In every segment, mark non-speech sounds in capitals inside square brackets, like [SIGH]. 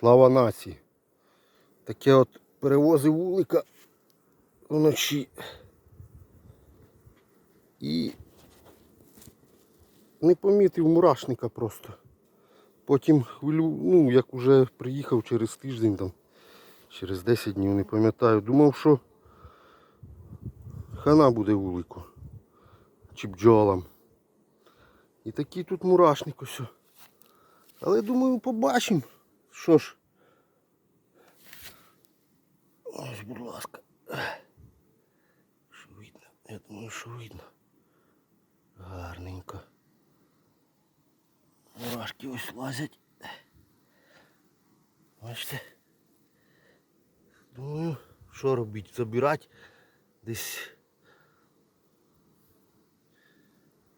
Слава нації. Таке от перевозив вулика вночі. І не помітив мурашника просто. Потім ну, як уже приїхав через тиждень, там, через 10 днів, не пам'ятаю, думав, що хана буде вулику. Чи бджолам. І такий тут мурашник ось. Але думаю, побачимо. Що ж. Ось, будь ласка. Що видно? Я думаю, що видно. Гарненько. Мурашки ось лазять. Бачите? Думаю, що робити? Забирати десь.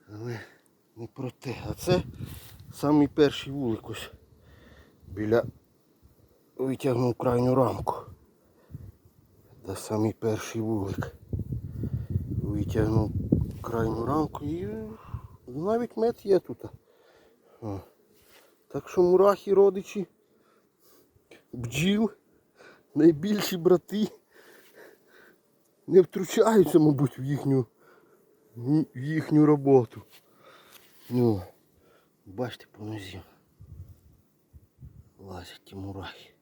Але не про те. А це самий перший вулик ось. Біля витягнув крайню рамку. Це самий перший вулик. Витягнув крайню рамку і навіть мед є тут. Так що мурахи родичі, бджіл, найбільші брати не втручаються, мабуть, в їхню, в їхню роботу. Ну, бачите по нозі. Лазять ті мурахи.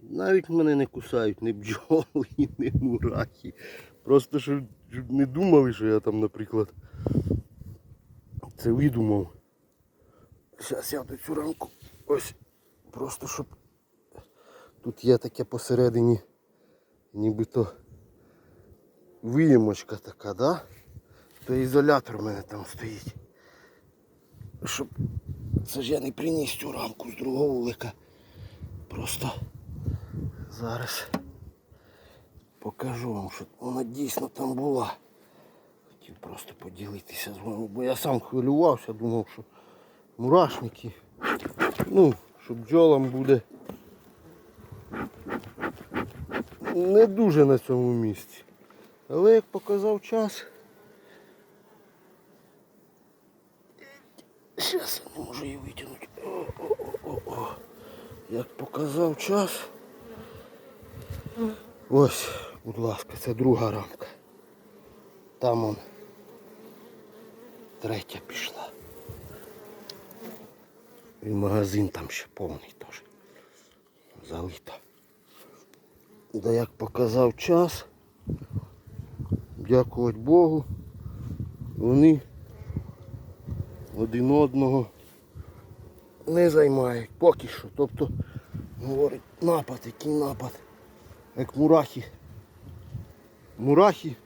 Навіть мене не кусають ні бджоли, [LAUGHS] ні мурахи. Просто щоб не думали, що я там, наприклад, це видумав. Зараз я до цю рамку ось просто щоб тут є таке посередині нібито виємочка така, да? То ізолятор у мене там стоїть. Щоб це ж я не приніс цю рамку з другого вулика. Просто зараз покажу вам, що вона дійсно там була. Хотів просто поділитися з вами, бо я сам хвилювався, думав, що мурашники. Ну, що бджолам буде не дуже на цьому місці. Але як показав час. Зараз я не можу її витягнути. О-о-о-о-о. Як показав час. Ось, будь ласка, це друга рамка. Там он третя пішла. І магазин там ще повний теж. Залито. Да як показав час, дякувати Богу, вони один одного не займають поки що. Тобто, говорить, напад, який напад. Як мурахи. Мурахи.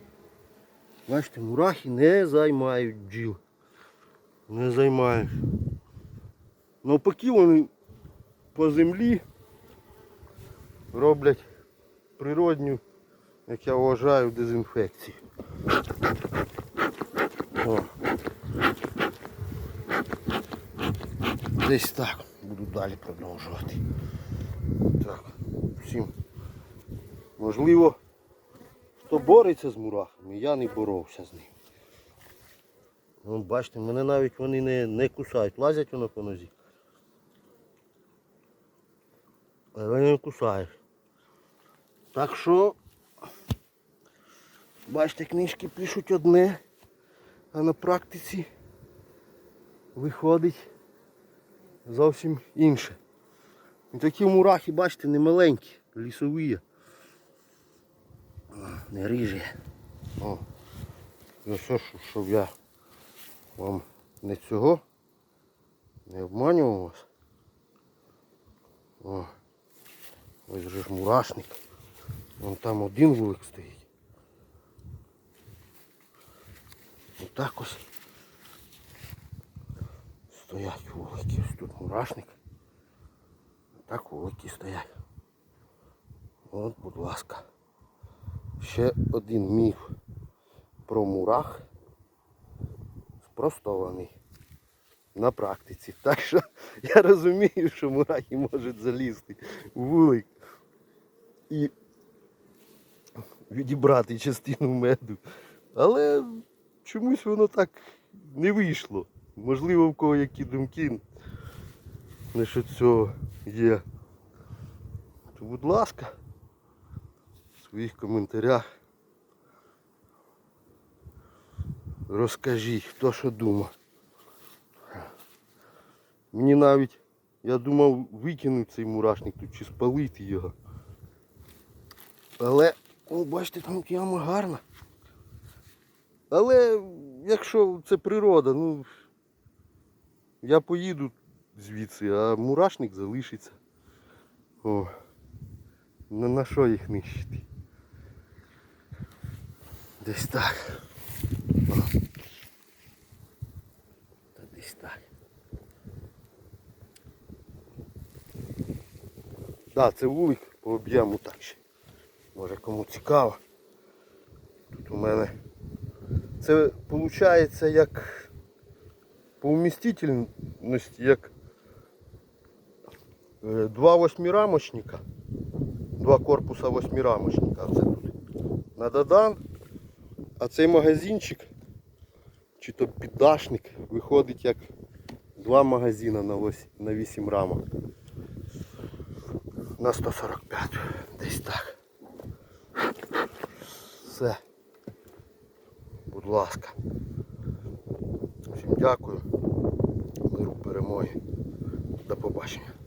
Бачите, мурахи не займають бджіл. Не займають. Навпаки вони по землі роблять природню, як я вважаю, дезінфекцію. О. Десь так. Буду далі продовжувати. Так, всім. Можливо, хто бореться з мурахами, я не боровся з ним. Вон, бачите, мене навіть вони не, не кусають, лазять воно по нозі. Але не кусають. Так що, бачите, книжки пишуть одне, а на практиці виходить зовсім інше. І такі мурахи, бачите, не маленькі, лісові. Не ріжі. О. Ну що щоб я вам не цього не обманював вас. О. Ось же ж мурашник. Вон там один вулик стоїть. Отак ось стоять вулики. Ось тут мурашник. Так вулики стоять. От, будь ласка. Ще один міф про мурах спростований на практиці. Так що я розумію, що мурахи можуть залізти в вулик і відібрати частину меду. Але чомусь воно так не вийшло. Можливо, в кого які думки. насчет цього є. То будь ласка, в своїх коментарях розкажіть, хто що думав. Мені навіть, я думав викинути цей мурашник тут чи спалити його. Але, ну, бачите, там яма гарна. Але якщо це природа, ну я поїду звідси, а мурашник залишиться. О, на, що їх нищити? Десь так. О. Та десь так. Да, це вулик по об'єму так ще. Може кому цікаво. Тут у мене це виходить як по вмістительності, як е, два восьмирамочника, два корпуса восьмирамочника. Це тут на Додан, а цей магазинчик, чи то піддашник, виходить як два магазина на 8, на 8 рамок. На 145. Десь так. Все. Будь ласка. Всім дякую. Перемоги. До побачення.